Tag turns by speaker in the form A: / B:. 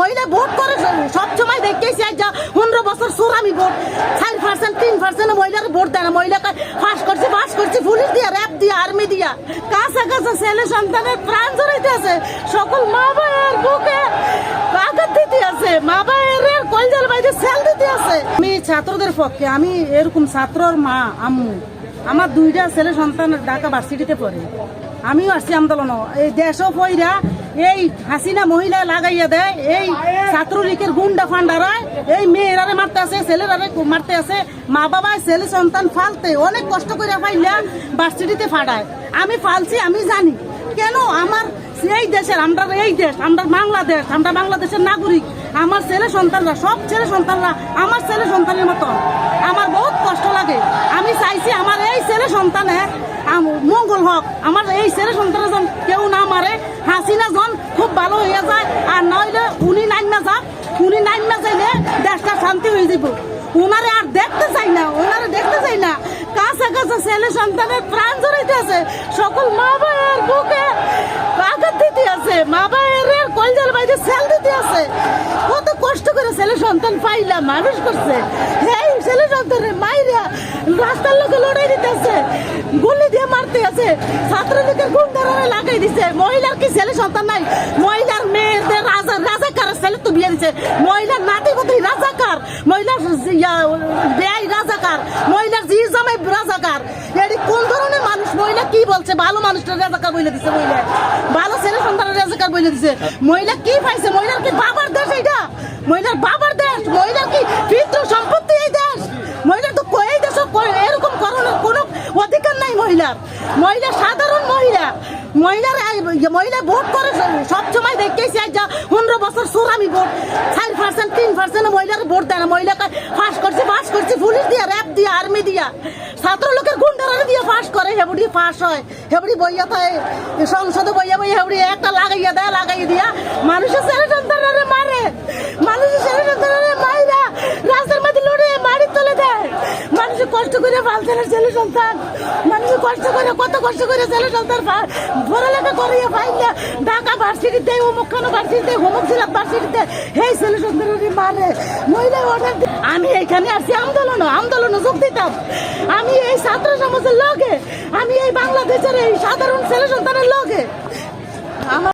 A: মহিলা ভোট করে সব সময় দেখতেছি যা পনেরো বছর সুরামি ভোট, চার পার্সেন্ট তিন পার্সেন্ট মহিলাকে ভোট দেয় না। মহিলাকে ফাঁস করছে বাস করছে, পুলিশ দিয়া র্যাব দিয়া আর্মি দিয়া। কাছে কাছে ছেলে সন্তানের প্রাণ জড়াইতে আছে। সকল মা ভাইয়ের বুকে আঘাত দিতে আছে। মা ভাইয়ের কলজাল বাইরে সেল দিতে আছে। আমি ছাত্রদের পক্ষে, আমি এরকম ছাত্রর মা, আম্মু, আমার দুইটা ছেলে সন্তান ঢাকা ভার্সিটিতে পড়ে। আমিও আসছি আন্দোলন। এই দেশও পইরা এই হাসিনা মহিলা লাগাইয়া দেয়, এই ছাত্রলীগের গুন্ডা ফান্ডারায়, এই মেয়েরারে মারতে আছে ছেলেরারে মারতে আছে মা বাবা ছেলে সন্তান ফালতে, অনেক কষ্ট করে পাইলা ভার্সিটিতে ফাড়ায় আমি ফালছি, আমি জানি। কেন আমার এই দেশের, আমরা এই দেশ, আমরা বাংলাদেশ, আমরা বাংলাদেশের নাগরিক, আমার ছেলে সন্তানরা, সব ছেলে সন্তানরা আমার ছেলে সন্তানের মতো আমার বহুত কষ্ট লাগে। আমি চাইছি আমার এই ছেলে সন্তানে মঙ্গল হোক। আমার এই ছেলে সন্তানের যেন কেউ না মারে হাসিনা জন খুব ভালো হয়ে যায় আর নইলে উনি নাইন না যাক উনি নাইন না যাইলে দেশটা হয়ে ওনারে আর দেখতে চাই না ওনারে দেখতে চাই না। কাছে কাছে ছেলে সন্তানের প্রাণ জড়াইতে আছে। সকল মা ভাইয়ের বুকে আঘাত দিতে আছে। মা ভাইয়ের কলজাল বাইরে সেল দিতে আছে। কত কষ্ট করে ছেলে সন্তান পাইলাম মানুষ করছে। এই ছেলে সন্তানের মাইরা রাস্তার লোকে লড়াই দিতে আছে। গুলি দিয়ে মারতে আছে। ছাত্রলীগের গুন্ডারা লাগাই দিছে। মহিলার কি ছেলে সন্তান নাই? মহিলার মেয়েদের রাজা রাজাকার ছেলে তো বিয়ে দিছে। মহিলার রাজাকার মহিলার বেয়াই রাজাকার, মহিলার জি জামাই রাজাকার। এটি কোন ধরনের মানুষ? মহিলা কি বলছে? ভালো মানুষটা রাজাকার বলে দিছে, মহিলা। ভালো ছেলে সন্তানের রাজাকার বলে দিছে। মহিলা কি পাইছে? মহিলার কি বাবার দেশ এটা মহিলার বাবার দেশ? মহিলার কি পিতৃ সম্পত্তি এই দেশ? মহিলার তো এই দেশ এরকম করানোর কোনো অধিকার নাই মহিলার। মহিলা সাধারণ মহিলা। মহিলার মহিলা ভোট করে সব সময় দেখতেছি আজ যা পনেরো বছর সুরামি ভোট। চার পার্সেন্ট তিন পার্সেন্ট মহিলাকে ভোট দেয় না। মহিলাকে করছে, পুলিশ দিয়া র্যাব দিয়া আর্মি দিয়া। ছাত্র লোকের গুন্ডারা দিয়ে ফাঁস করে, হেবড়ি ফাঁস হয়, হেবড়ি বইয়া তাই সংসদে বইয়া বইয়া হেবড়ি একটা লাগাইয়া দেয়, লাগাইয়া দিয়া। মানুষের ছেলে সন্তানরা মারে, মানুষের ছেলে সন্তানরা মাইরা রাস্তার মধ্যে লড়ে মারি তুলে দেয়। মানুষের কষ্ট করে পালছে ছেলে সন্তান। কষ্ট করে, কত কষ্ট করে ছেলে সন্তান পড়ালেখা করিয়ে ঢাকা ভার্সিটিতে ভার্সিটিতে জেলা ভার্সিটিতে। এই ছেলে সন্তানের মারে মহিলা অর্ডার আমি এখানে আসছি আন্দোলন আন্দোলনে যোগ দিতাম। আমি এই ছাত্র সমাজের লগে, আমি এই বাংলাদেশের এই সাধারণ ছেলে সন্তানের লগে। আমার